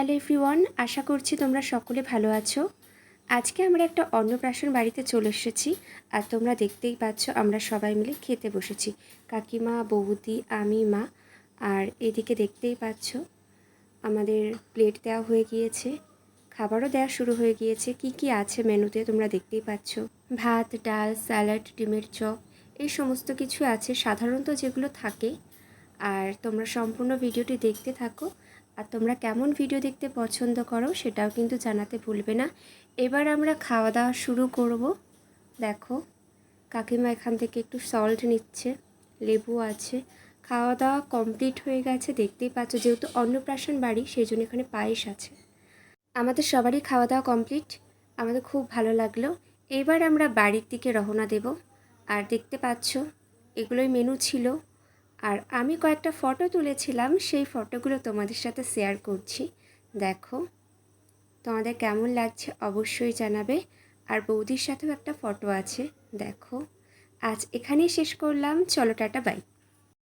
Hello everyone আশা করছি তোমরা সকলে ভালো আছো। আজকে আমরা একটা অন্নপ্রাশন বাড়িতে চলে এসেছি আর তোমরা দেখতেই পাচ্ছ আমরা সবাই মিলে খেতে বসেছি। কাকিমা, বৌদি, আমি, মা আর এদিকে দেখতেই পাচ্ছ আমাদের প্লেট দেওয়া হয়ে গিয়েছে, খাবারও দেওয়া শুরু হয়ে গিয়েছে। কি কি আছে মেনুতে তোমরা দেখতেই পাচ্ছ? ভাত, ডাল, স্যালাড, ডিমের চপ, এই সমস্ত কিছু আছে। সাধারণত যেগুলো থাকে আর তোমরা সম্পূর্ণ ভিডিওটি দেখতে থাকো। আর তোমরা কেমন ভিডিও দেখতে পছন্দ করো সেটাও কিন্তু জানাতে ভুলবে না। এবার আমরা খাওয়া দাওয়া শুরু করব। দেখো, কাকিমা এখান থেকে একটু সল্ট নিচ্ছে, লেবু আছে। খাওয়া দাওয়া কমপ্লিট হয়ে গেছে, দেখতেই পাচ্ছ যেহেতু অন্নপ্রাশন বাড়ি সেই জন্য এখানে পায়েস আছে। আমাদের সবারই খাওয়া দাওয়া কমপ্লিট আমাদের খুব ভালো লাগল। এবার আমরা বাড়ির দিকে রওনা দেব। আর দেখতে পাচ্ছ, এগুলোই মেনু ছিল। আর আমি কয়েকটা ফটো তুলেছিলাম, সেই ফটোগুলো তোমাদের সাথে শেয়ার করছি। দেখো, তোমাদের কেমন লাগছে অবশ্যই জানাবে। আর বৌদির সাথেও একটা ফটো আছে, দেখো। আজ এখানেই শেষ করলাম। চলো টাটা বাই